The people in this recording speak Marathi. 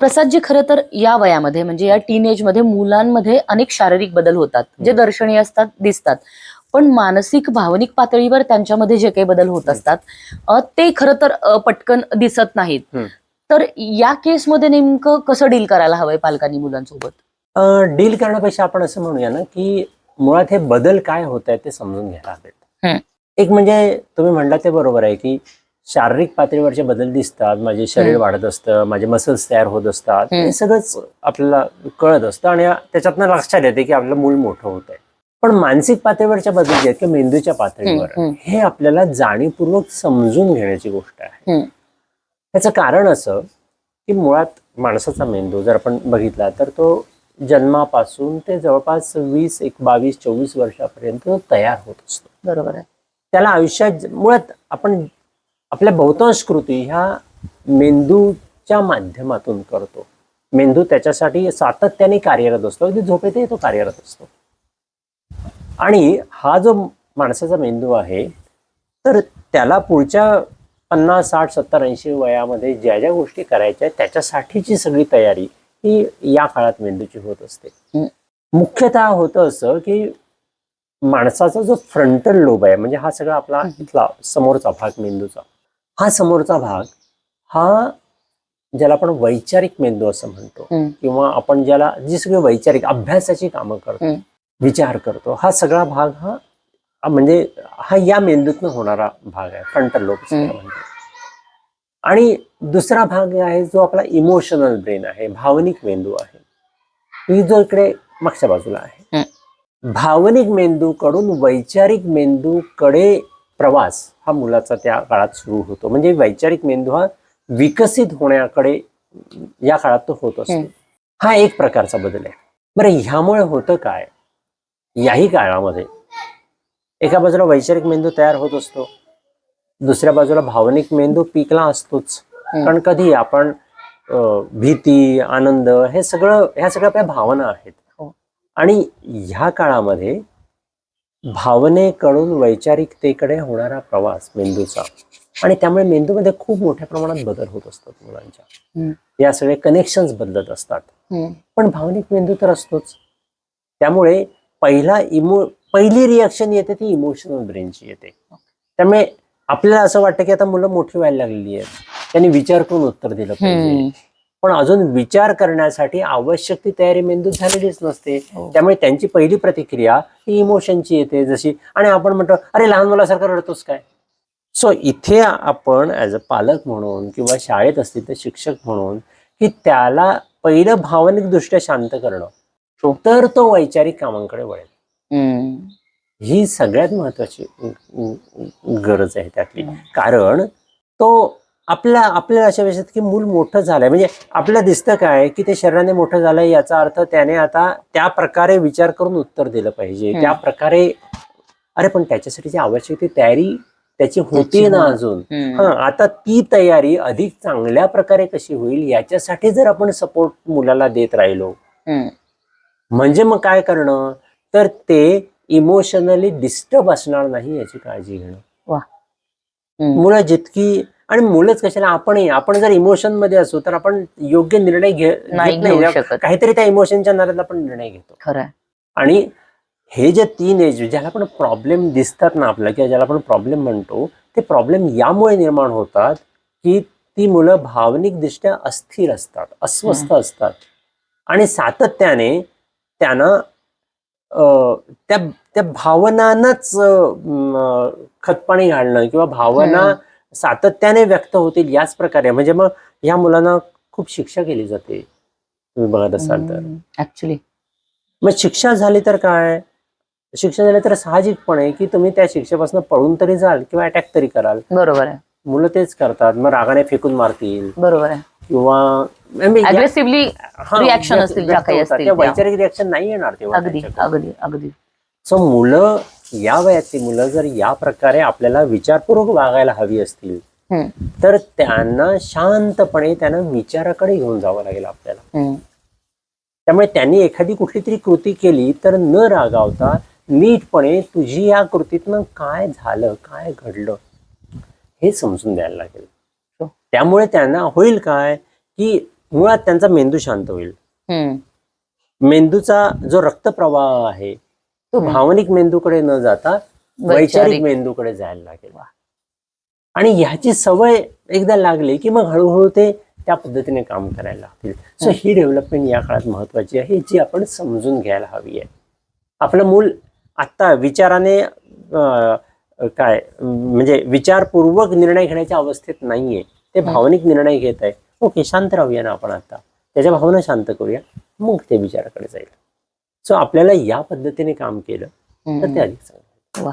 प्रसादजी खरं तर या वयामध्ये म्हणजे या मध्ये मुलांमध्ये अनेक शारीरिक बदल होतात जे दर्शनीय असतात दिसतात. पण मानसिक भावनिक पातळीवर त्यांच्यामध्ये जे काही बदल होत असतात ते खरं तर पटकन दिसत नाहीत. तर या केसमध्ये नेमकं कसं डील करायला हवंय पालकांनी मुलांसोबत? डील करण्यापेक्षा आपण असं म्हणूया ना की मुळात हे बदल काय होत आहेत ते समजून घ्यायला. हवेत. एक म्हणजे तुम्ही म्हणला ते बरोबर आहे की शारीरिक पातळीवरचे बदल दिसतात माझे शरीर. वाढत असतं माझे मसल्स तयार होत असतात. हे सगळंच आपल्याला कळत असतं आणि त्याच्यातनं लक्षात येते की आपलं मूल मोठं होत आहे पण मानसिक पातळीवरच्या बदल जे आहेत किंवा मेंदूच्या पातळीवर. हे आपल्याला जाणीवपूर्वक समजून घेण्याची गोष्ट आहे. त्याचं कारण असं की मुळात माणसाचा मेंदू जर आपण बघितला तर तो जन्मापासून ते जवळपास वीस एक बावीस चोवीस वर्षापर्यंत तयार होत असतो बरोबर आहे त्याला आयुष्यात मुळात आपण आपल्या बहुतांश कृती ह्या मेंदूच्या माध्यमातून करतो मेंदू त्याच्यासाठी सातत्याने कार्यरत असतो अगदी झोपेतही तो कार्यरत असतो आणि हा जो माणसाचा मेंदू आहे तर त्याला पुढच्या पन्नास साठ सत्तर ऐंशी वयामध्ये ज्या ज्या गोष्टी करायच्या त्याच्यासाठीची सगळी तयारी ही या काळात मेंदूची होत असते. मुख्यतः होतं असं की माणसाचा जो फ्रंटल लोब आहे म्हणजे हा सगळा आपला. इथला समोरचा भाग मेंदूचा हा समोरचा भाग हा ज्याला आपण वैचारिक मेंदू असं म्हणतो. किंवा आपण ज्याला जी सगळी वैचारिक अभ्यासाची कामं करतो. विचार करतो हा सगळा भाग हा म्हणजे हा या मेंदूतनं होणारा भाग आहे फ्रंटल लोब म्हणतो. आणि दुसरा भाग आहे जो आपला इमोशनल ब्रेन आहे भावनिक मेंदू आहे. ही जो इकडे मागच्या बाजूला आहे. भावनिक मेंदूकडून वैचारिक मेंदूकडे प्रवास हा मुलाचा त्या काळात सुरू होतो. म्हणजे वैचारिक मेंदू हा विकसित होण्याकडे या काळात तो होत असतो. हा. एक प्रकारचा बदल आहे. बरं ह्यामुळे होतं काय? याही काळामध्ये. एका बाजूला वैचारिक मेंदू तयार होत असतो. दुसऱ्या बाजूला भावनिक मेंदू पिकला असतोच. कारण कधी आपण भीती आनंद हे सगळं ह्या सगळ्या आपल्या भावना आहेत. हो. आणि ह्या काळामध्ये भावनेकडून वैचारिकतेकडे होणारा प्रवास मेंदूचा. आणि त्यामुळे मेंदूमध्ये खूप मोठ्या प्रमाणात बदल होत असतात मुलांच्या. या सगळे कनेक्शन्स बदलत असतात. पण भावनिक मेंदू तर असतोच. त्यामुळे पहिला इमो पहिली रिॲक्शन येते ती इमोशनल ब्रेनची येते. त्यामुळे आपल्याला असं वाटतं की आता मुलं मोठी व्हायला लागलेली आहेत. त्यांनी विचार करून उत्तर दिलं पाहिजे. पण अजून विचार करण्यासाठी आवश्यक ती तयारी मेंदूत झालेलीच नसते हो. त्यामुळे त्यांची पहिली प्रतिक्रिया ही इमोशनची येते जशी आणि आपण म्हणतो अरे लहान मुलासारखं रडतोस काय सो इथे आपण ऍज अ पालक म्हणून किंवा शाळेत असतील तर शिक्षक म्हणून की त्याला पहिलं भावनिक दृष्ट्या शांत करणं हो. तर तो वैचारिक कामांकडे वळेल. ही सगळ्यात महत्वाची गरज आहे त्यातली हम्म. कारण तो आपल्या आपल्याला अशा विषयात की मूल मोठं झालंय म्हणजे आपल्याला दिसतं काय की ते शरीराने मोठं झालंय याचा अर्थ त्याने आता त्या प्रकारे विचार करून उत्तर दिलं पाहिजे. त्या प्रकारे अरे पण त्याच्यासाठीची आवश्यक ती तयारी त्याची होती ना. अजून. हा आता ती तयारी अधिक चांगल्या प्रकारे कशी होईल याच्यासाठी जर आपण सपोर्ट मुलाला देत राहिलो. म्हणजे मग काय करणं तर ते इमोशनली डिस्टर्ब असणार नाही याची काळजी घेणं. मुलं जितकी आणि मुलंच कशाला? आपणही. आपण जर इमोशनमध्ये असू तर आपण योग्य निर्णय घे नाही घेत घेऊ नाही शकत. काहीतरी त्या इमोशनच्या नादात आपण निर्णय घेतो. खरं आहे. आणि हे जे तीन एज ज्याला आपण प्रॉब्लेम दिसतात ना आपल्याला किंवा ज्याला आपण प्रॉब्लेम म्हणतो ते प्रॉब्लेम यामुळे निर्माण होतात की ती मुलं भावनिकदृष्ट्या अस्थिर असतात अस्वस्थ असतात. आणि सातत्याने त्यांना अं, त्या त्या भावनांनाच अं, खतपाणी घालणं किंवा भावना हम्म. सातत्याने व्यक्त होतील याच प्रकारे. म्हणजे मग ह्या मुलांना खूप शिक्षा केली जाते. तुम्ही बघत असाल तर. ऍक्च्युली मग शिक्षा झाली तर काय? शिक्षा झाली तर साहजिकपणे की तुम्ही त्या शिक्षेपासून पळून तरी जाल किंवा अटॅक तरी कराल. बरोबर आहे. मुलं तेच करतात. मग रागाने फेकून मारतील. बरोबर आहे. किंवा या- व्यक्त- असतील. वैचारिक रिॲक्शन नाही येणार तेव्हा अगदी अगदी अगदी. सो मुलं या वयातली मुलं जर या प्रकारे आपल्याला विचारपूर्वक वागायला हवी असतील. तर त्यांना शांतपणे त्यांना विचाराकडे घेऊन जावं लागेल आपल्याला. त्यामुळे त्यांनी एखादी कुठली तरी कृती केली तर न रागावता नीटपणे तुझी या कृतीतनं काय झालं काय घडलं हे समजून द्यायला लागेल. त्यामुळे त्यांना होईल काय की मुळात त्यांचा मेंदू शांत होईल. मेंदूचा जो रक्तप्रवाह आहे तो. भावनिक मेंदूकडे न जाता वैचारिक. मेंदूकडे जायला लागेल. आणि ह्याची सवय एकदा लागली की मग हळूहळू ते त्या पद्धतीने काम करायला लागतील. सो ही डेव्हलपमेंट या काळात महत्वाची आहे जी आपण समजून घ्यायला हवी आहे. आपलं मूल आत्ता विचाराने काय म्हणजे विचारपूर्वक निर्णय घेण्याच्या अवस्थेत नाहीये. ते. भावनिक निर्णय घेत आहे. ओके शांत राहूया ना आपण आता. त्याच्या भावना शांत करूया. मग ते विचाराकडे जाईल. सो आपल्याला या पद्धतीने काम केलं तर ते. अधिक चांगलं वा